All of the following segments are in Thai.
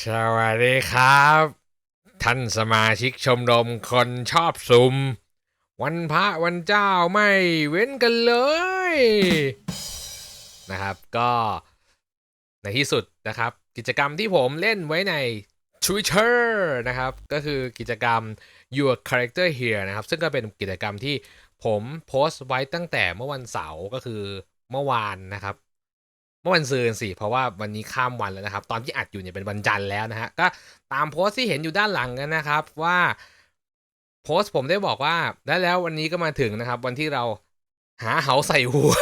สวัสดีครับ ท่านสมาชิกชมรมคนชอบซุม วันพระวันเจ้าไม่เว้นกันเลยนะครับ ก็ในที่สุดนะครับ กิจกรรมที่ผมเล่นไว้ใน Twitter นะครับ ก็คือกิจกรรม Your Character Here นะครับ ซึ่งก็เป็นกิจกรรมที่ผมโพสต์ไว้ตั้งแต่เมื่อวันเสาร์ก็คือเมื่อวานนะครับ เมื่อวันซืนสิ เพราะว่าวันนี้ข้ามวันแล้วนะครับ ตอนที่อัดอยู่เนี่ยเป็นวันจันทร์แล้วนะฮะ ก็ตามโพสต์ที่เห็นอยู่ด้านหลังกันนะครับว่า โพสต์ผมได้บอกว่าได้แล้ววันนี้ก็มาถึงนะครับ วันที่เราหาเหาใส่หัว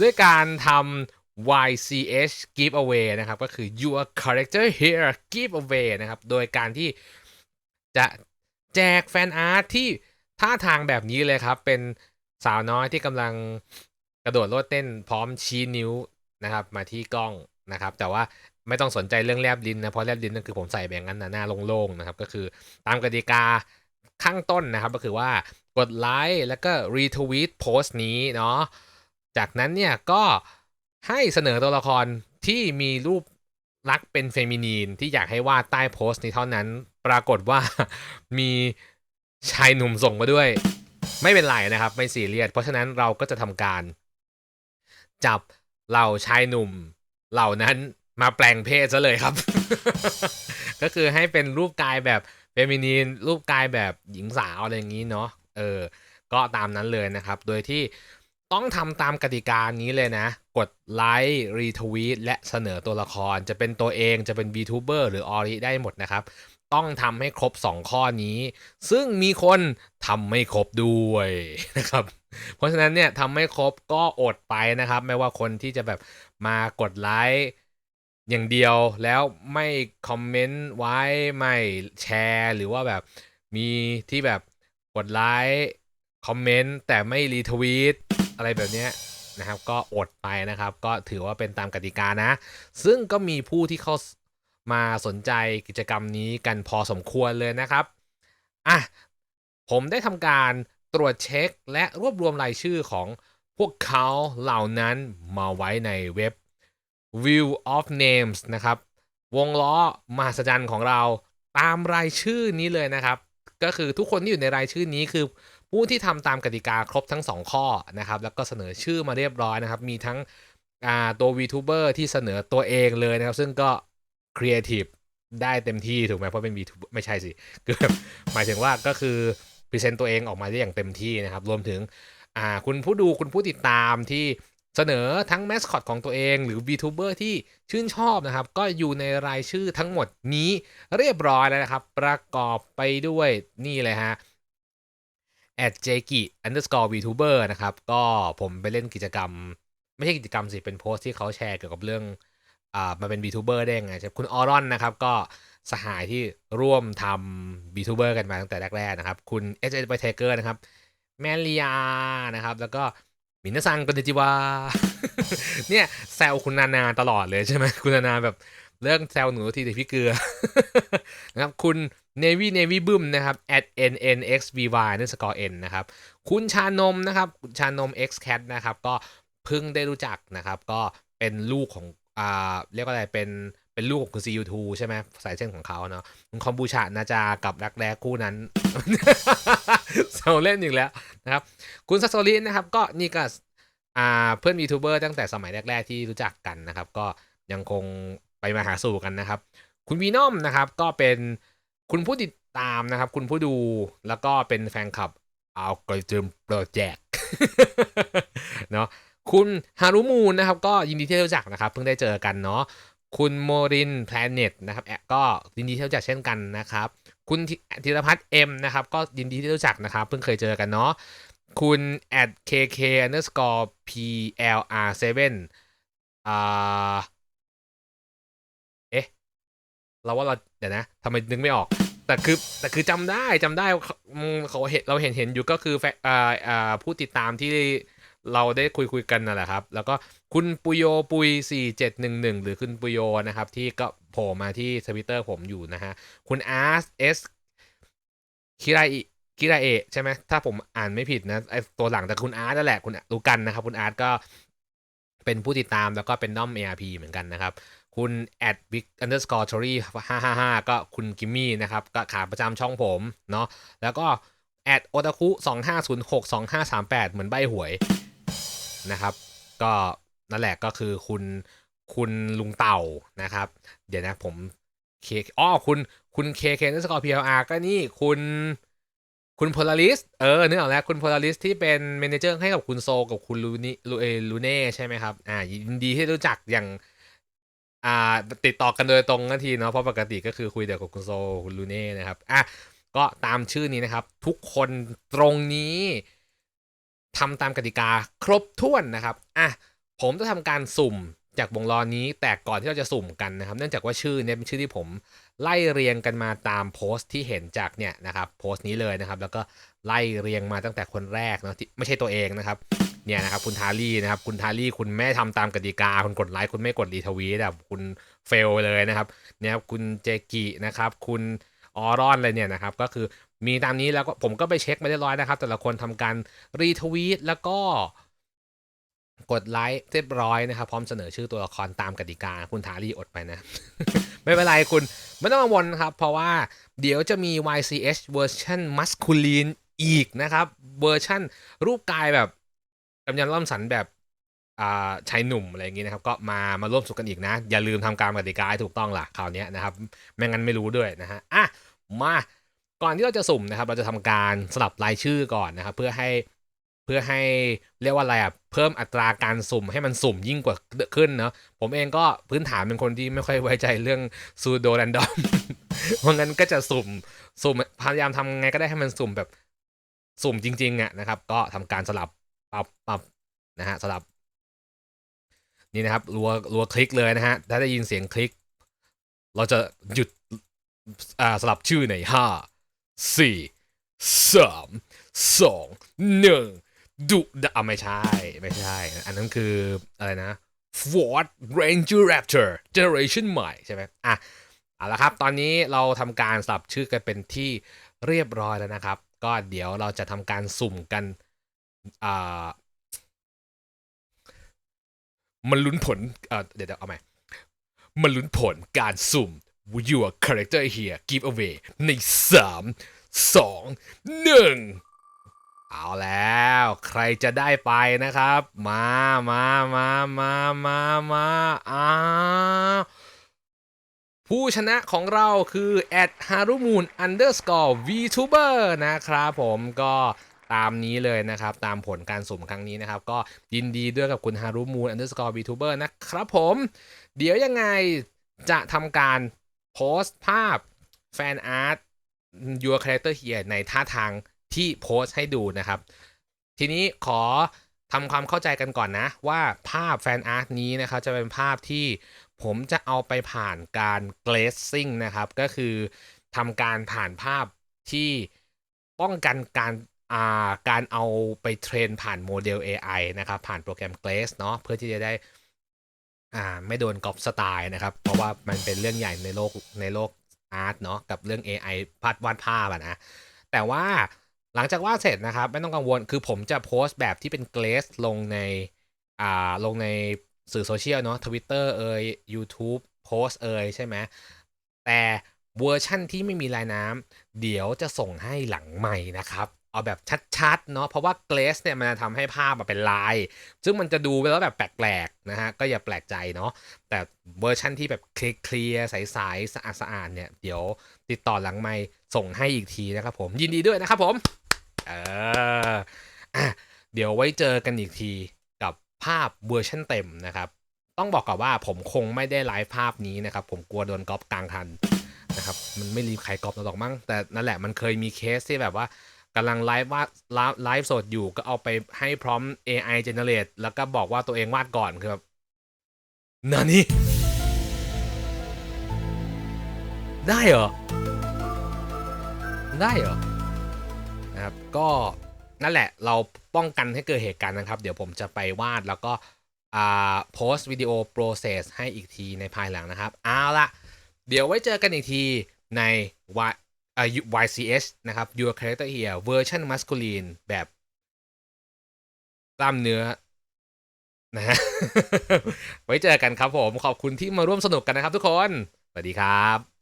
ด้วยการทำ YCH giveaway นะครับ ก็คือ your character here giveaway นะครับ โดยการที่จะแจกแฟนอาร์ตที่ท่าทางแบบนี้เลยครับ เป็นสาวน้อยที่กำลัง กระโดดโลดเต้นพร้อมชี้นิ้วนะครับ มาที่กล้องนะครับ แต่ว่าไม่ต้องสนใจเรื่องแลบลิ้นนะเพราะแลบลิ้นนั่นคือผมใส่แบบนั้นนะหน้าโล่งๆนะครับ ก็คือตามกติกาข้างต้นนะครับ ก็คือว่ากดไลค์แล้วก็รีทวีตโพสต์นี้เนาะจากนั้นเนี่ยก็ให้เสนอตัวละครที่มีรูปลักษณ์เป็นเฟมินีนที่อยากให้วาดใต้โพสต์นี้เท่านั้น ปรากฏว่ามีชายหนุ่มส่งมาด้วย ไม่เป็นไรนะครับ ไม่ซีเรียสเพราะฉะนั้นเราก็จะทำการ จับเหล่าชายหนุ่ม เหล่านั้นมาแปลงเพศซะเลยครับ ก็คือให้เป็นรูปกายแบบเฟมินีนรูปกายแบบหญิงสาวอะไรอย่างนี้เนาะเออ ก็ตามนั้นเลยนะครับ โดยที่ต้องทำตามกติกานี้เลยนะ กดไลค์รีทวีตและเสนอตัวละครจะเป็นตัวเองจะเป็น VTuber หรือออริได้หมดนะครับ ต้องทำให้ครบ 2 ข้อนี้ ซึ่งมีคนทำไม่ครบด้วยนะครับ เพราะฉะนั้นเนี่ยทำไม่ครบก็อดไปนะครับ ไม่ว่าคนที่จะแบบมากดไลค์อย่างเดียวแล้วไม่คอมเมนต์ไว้ไม่แชร์ หรือว่าแบบมีที่แบบกดไลค์คอมเมนต์แต่ไม่รีทวีตอะไรแบบเนี้ยนะครับ ก็อดไปนะครับ ก็ถือว่าเป็นตามกติกานะ ซึ่งก็มีผู้ที่เขา มาสนใจกิจกรรมนี้กันพอสมควรเลยนะครับอะผมได้ทำการตรวจเช็คและรวบรวมรายชื่อของพวกเขาเหล่านั้นมาไว้ในเว็บ View of Names นะครับ วงล้อมหัศจรรย์ของเราตามรายชื่อนี้เลยนะครับ ก็คือทุกคนที่อยู่ในรายชื่อนี้คือ ผู้ที่ทำตามกติกาครบทั้ง 2 ข้อนะครับ แล้วก็เสนอชื่อมาเรียบร้อยนะครับ มีทั้งตัว VTuber ที่เสนอตัวเองเลยนะครับ ซึ่งก็ ครีเอทีฟได้เต็มที่ถูกไหมเพราะเป็น VTuber ไม่ใช่สิคือหมายถึงว่าก็คือพรีเซนต์ตัวเองออกมาได้อย่างเต็มที่นะครับ รวมถึงคุณผู้ดูคุณผู้ติดตามที่เสนอทั้งแมสคอตของตัวเองหรือ VTuber ที่ชื่นชอบนะครับ ก็อยู่ในรายชื่อทั้งหมดนี้เรียบร้อยแล้วนะครับ ประกอบไปด้วยนี่เลยฮะ at j k i underscore VTuber นะครับ ก็ผมไปเล่นกิจกรรม ไม่ใช่กิจกรรมสิ เป็นโพสต์ที่เขาแชร์เกี่ยวกับเรื่อง อ่ามาเป็น VTuber ได้ยังไงใช่คุณออรอนนะครับก็สหายที่ร่วมทำ VTuber กันมาตั้งแต่แรกๆนะครับ คุณ h h b t a k e r นะครับ แมลียานะครับ แล้วก็มินาซังกอนจิวาเนี่ยแซวคุณนานาตลอดเลยใช่ไหมคุณนานาแบบเรื่องแซวหนูทีแต่พี่เกลือนะครับคุณ Navy Navy บึ้มนะครับ at nnxvy นั่นสกอร์ n นะครับ คุณชานมนะครับ ชานม x cat นะครับ ก็เพิ่งได้รู้จักนะครับ ก็เป็นลูกของ อ่าเรียกว่าอะไรเป็นเป็นลูกของคุณ CU2 ใช่ไหมสายเส้นของเขาเนาะคุณคอมบูชานาจากับรักแร้คู่นั้นเซาเล่นอีกแล้วนะครับ คุณซัสโซลินนะครับ ก็นี่ก็อ่าเพื่อนยูทูบเบอร์ตั้งแต่สมัยแรก ๆ ที่รู้จักกันนะครับ ก็ยังคงไปมาหาสู่กันนะครับ คุณวีนอมนะครับ ก็เป็นคุณผู้ติดตามนะครับ คุณผู้ดูแล้วก็เป็นแฟนคลับเอากริทึมโปรเจกต์เนาะ คุณฮารุมูนนะครับก็ยินดีที่รู้จักนะครับ เพิ่งได้เจอกันเนาะคุณโมรินแพลเน็ตนะครับแอก็ยินดีที่รู้จักเช่นกันนะครับ คุณธีรพัฒน์เอ็มนะครับก็ยินดีที่รู้จักนะครับ เพิ่งเคยเจอกันเนาะคุณ at kk underscore plr 7 อ่าเอ๊ะ เราว่าเราเดี๋ยวนะทำไมนึกไม่ออก แต่คือแต่คือจำได้จำได้เขาเห็นเราเห็นเห็นอยู่ก็คือแฟอ่าอ่าผู้ติดตามที่ เราได้คุยคุยกันนั่นแหละครับ แล้วก็คุณปุโยปุย 4711 หรือคุณปุโยนะครับ ที่ก็โผล่มาที่ทวิตเตอร์ผมอยู่นะฮะ คุณอาร์สเอสคิราอิคิรเอะใช่ไหมถ้าผมอ่านไม่ผิดนะไอตัวหลังแต่คุณอาร์ตนั่นแหละคุณรู้กันนะครับ คุณอาร์ตก็เป็นผู้ติดตามแล้วก็เป็นด้อม ARP เหมือนกันนะครับคคุณ at big underscore story 555 ก็คุณกิมมี่นะครับ ก็ขาประจำช่องผมเนาะแล้วก็ at otaku 2506 2538 เหมือนใบหวย นะครับ ก็นั่นแหละก็คือคุณคุณลุงเต่านะครับ เดี๋ยวนะผมเคอ๋อคุณคุณเคเคนสกอร์พีเออาร์ก็นี่คุณคุณโพลาริสเออนึกออกแล้ว คุณโพลาริสที่เป็นเมนเจอร์ให้กับคุณโซกับคุณลูนี่ลูเอลูเน่ใช่ไหมครับ อ่ายินดีที่รู้จักอย่าง อ่า ติดต่อกันโดยตรงนาทีเนาะเพราะปกติก็คือคุยแต่กับคุณโซคุณลูเน่นะครับ อะ ก็ตามชื่อนี้นะครับ ทุกคนตรงนี้ ทำตามกติกาครบถ้วนนะครับอะผมจะทำการสุ่มจากวงล้อนี้แต่ก่อนที่เราจะสุ่มกันนะครับ เนื่องจากว่าชื่อเนี่ยเป็นชื่อที่ผมไล่เรียงกันมาตามโพสต์ที่เห็นจากเนี่ยนะครับโพสต์นี้เลยนะครับ แล้วก็ไล่เรียงมาตั้งแต่คนแรกเนาะที่ไม่ใช่ตัวเองนะครับเนี่ยนะครับคุณทารี่นะครับคุณทารี่คุณไม่ทำตามกติกาคุณกดไลค์คุณไม่กดรีทวีตแบบคุณเฟลเลยนะครับเนี่ยครับคุณเจกินะครับคุณออรอนอะไรเนี่ยนะครับก็คือ มีตามนี้แล้วก็ผมก็ไปเช็คมาเรียบร้อยนะครับ แต่ละคนทำการรีทวีตแล้วก็กดไลค์เรียบร้อยนะครับ พร้อมเสนอชื่อตัวละครตามกติกา คุณทารีอดไปนะ ไม่เป็นไรคุณ ไม่ต้องกังวลนครับ เพราะว่าเดี๋ยวจะมี YCH เวอร์ชันมัสคูลีนอีกนะครับ เวอร์ชันรูปกายแบบกำยันล่ำสันแบบชายหนุ่มอะไรอย่างงี้นะครับ ก็มามาร่วมสุขกันอีกนะ อย่าลืมทำการกติกาให้ถูกต้องล่ะคราวนี้นะครับ ไม่งั้นไม่รู้ด้วยนะฮะอะมา ก่อนที่เราจะสุ่มนะครับ เราจะทำการสลับรายชื่อก่อนนะครับ เพื่อให้เพื่อให้เรียกว่าอะไรอะเพิ่มอัตราการสุ่มให้มันสุ่มยิ่งกว่าขึ้นเนาะผมเองก็พื้นฐานเป็นคนที่ไม่ค่อยไว้ใจเรื่องซูโดแรนดอมเพราะงั้นก็จะสุ่มสุ่มพยายามทำไงก็ได้ให้มันสุ่มแบบสุ่มจริงๆอะนะครับ ก็ทำการสลับปรับปรับนะฮะสลับ นี่นะครับรัวรัวคลิกเลยนะฮะถ้าได้ยินเสียงคลิก เราจะหยุดอ่าสลับชื่อในห้า สี่สามสองหนึ่งดุดะอะไม่ใช่ ไม่ใช่ อันนั้นคืออะไรนะ Ford Ranger Raptor Generation ใหม่ใช่ไหมอะเอาละครับ ตอนนี้เราทำการสลับชื่อกันเป็นที่เรียบร้อยแล้วนะครับ ก็เดี๋ยวเราจะทำการสุ่มกันอ่ามันลุ้นผลเอ่อเดี๋ยวเดี๋ยวเอาใหม่มันลุ้นผลการสุ่ม Your Character Here Giveaway ใน3 2 1เอาแล้วใครจะได้ไปนะครับ มามามามามามาอ้าผู้ชนะของเราคือ at harumoon underscore vtuber นะครับผมก็ตามนี้เลยนะครับ ตามผลการสุ่มครั้งนี้นะครับ ก็ยินดีด้วยกับคุณ harumoon underscore vtuber นะครับผม เดี๋ยวยังไงจะทำการ โพสต์ภาพแฟนอาร์ต your character here ในท่าทางที่โพสต์ให้ดูนะครับ ทีนี้ขอทำความเข้าใจกันก่อนนะ ว่าภาพแฟนอาร์ตนี้นะครับจะเป็นภาพที่ผมจะเอาไปผ่านการ glazing นะครับ ก็คือทำการผ่านภาพที่ป้องกันการอ่าการเอาไปเทรนผ่านโมเดล AI นะครับ ผ่านโปรแกรม Glaze เนาะเพื่อที่จะได้ อ่าไม่โดนกอปสไตล์นะครับ เพราะว่ามันเป็นเรื่องใหญ่ในโลกในโลกอาร์ตเนาะกับเรื่อง AI พัดวาดภาพอะนะ แต่ว่าหลังจากวาดเสร็จนะครับ ไม่ต้องกังวลคือผมจะโพสต์แบบที่เป็นเกรสลงในอ่าลงในสื่อโซเชียลเนาะทวิตเตอร์เอ่ย YouTube โพสต์เอ่ยใช่ไหมแต่เวอร์ชั่นที่ไม่มีลายน้ำเดี๋ยวจะส่งให้หลังใหม่นะครับ เอาแบบชัดๆเนาะเพราะว่าเกรสเนี่ยมันจะทำให้ภาพมันเป็นลาย ซึ่งมันจะดูแล้วแบบแปลกๆนะฮะก็อย่าแปลกใจเนาะแต่เวอร์ชั่นที่แบบเคลียร์ใสๆสะอาดๆเนี่ยเดี๋ยวติดต่อหลังไม่ส่งให้อีกทีนะครับผมยินดีด้วยนะครับผมเอออะเดี๋ยวไว้เจอกันอีกทีกับภาพเวอร์ชันเต็มนะครับต้องบอกก่อนว่าผมคงไม่ได้ไลฟ์ภาพนี้นะครับผมกลัวโดนก๊อปกลางทันนะครับมันไม่รีบใครก๊อปเราหรอกมั้งแต่นั่นแหละมันเคยมีเคสที่แบบว่า กำลังไลฟ์วาดไลฟ์สดอยู่ก็เอาไปให้พร้อม AI generate แล้วก็บอกว่าตัวเองวาดก่อนคือแบบนานี่ได้เหรอ ได้เหรอ นะครับ ก็นั่นแหละเราป้องกันให้เกิดเหตุการณ์นะครับ เดี๋ยวผมจะไปวาดแล้วก็อ่าโพสต์วิดีโอ process ให้อีกทีในภายหลังนะครับ เอาละเดี๋ยวไว้เจอกันอีกทีใน Y อ่า YCS นะครับ Your Character Here Version Masculine แบบกล้ามเนื้อนะฮะไว้เจอกันครับผม ขอบคุณที่มาร่วมสนุกกันนะครับทุกคน สวัสดีครับ